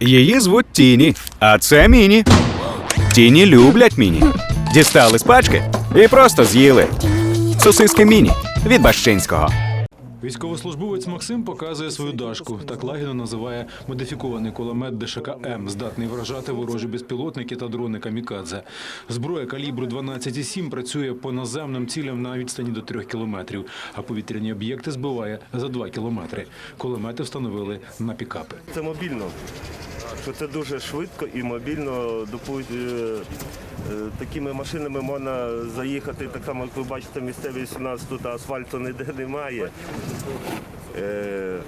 Її звуть Тіні, а це Міні. Тіні люблять Міні. Дістали з пачки і просто з'їли. Сосиски Міні від Бащинського. Військовослужбовець Максим показує свою дашку. Так лагідно називає модифікований кулемет ДШК М, здатний вражати ворожі безпілотники та дрони камікадзе. Зброя калібру 12,7 працює по наземним цілям на відстані до 3 кілометрів, а повітряні об'єкти збиває за 2 кілометри. Кулемети встановили на пікапи. Це мобільно. Що це дуже швидко і мобільно е, е, такими машинами можна заїхати. Так само, як ви бачите, місцевість у нас тут асфальту ніде немає. Е,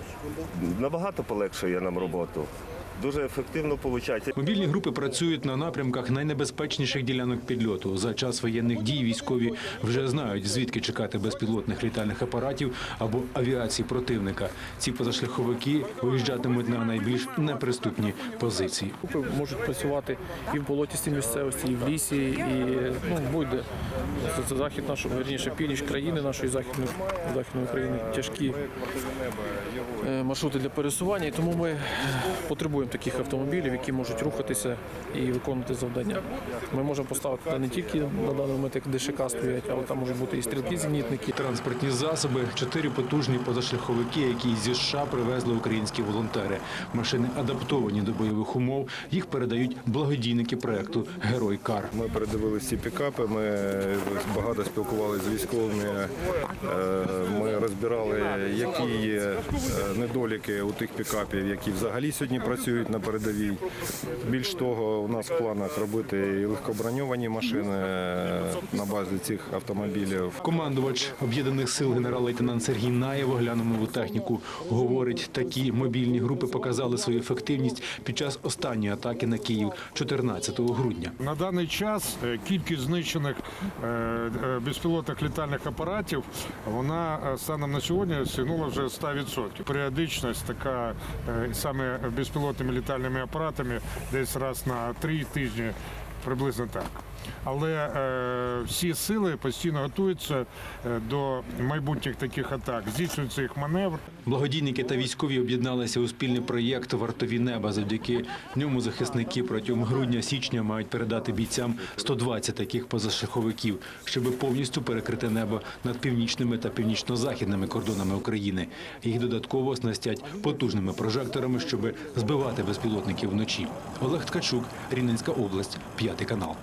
Набагато полегшує нам роботу. Дуже ефективно виходить. Мобільні групи працюють на напрямках найнебезпечніших ділянок підльоту. За час воєнних дій військові вже знають, звідки чекати безпілотних літальних апаратів або авіації противника. Ці позашляховики виїжджатимуть на найбільш неприступні позиції. Групи можуть працювати і в болотістій місцевості, і в лісі, і ну, будь-де. Це, захід нашого, верніше, північ країни нашої західної, західної країни тяжкі е, маршрути для пересування. І тому ми потребуємо таких автомобілів, які можуть рухатися і виконувати завдання. Ми можемо поставити не тільки на даний момент як ДШК стоять, але там можуть бути і стрілки зенітники. Транспортні засоби, чотири потужні позашляховики, які зі США привезли українські волонтери. Машини адаптовані до бойових умов. Їх передають благодійники проекту Герой Кар. Ми передивилися пікапи, ми багато спілкувалися з військовими. е, Ми розбирали, які є е, недоліки у тих пікапів, які взагалі сьогодні працюють на передовій. Більш того, у нас в планах робити і легкоброньовані машини е, на базі цих автомобілів. Командувач об'єднаних сил генерал-лейтенант Сергій Наєв, оглянув у техніку, говорить, такі мобільні групи показали свою ефективність під час останньої атаки на Київ 14 грудня. На даний час кількість знищених е, е, безпілотних літальних апаратів вона е, станом на сьогодні сягнула вже 100%. Періодичність така е, саме безпілотними літальними апаратами десь раз на три тижні, приблизно так. Але е, всі сили постійно готуються е, до майбутніх таких атак. Здійснюється їх маневр. Благодійники та військові об'єдналися у спільний проєкт Вартові неба. Завдяки ньому захисники протягом грудня-січня мають передати бійцям 120 таких позашляховиків, щоб повністю перекрити небо над північними та північно-західними кордонами України. Їх додатково оснастять потужними прожекторами, щоб збивати безпілотників вночі. Олег Ткачук, Рівненська область, Adeganal.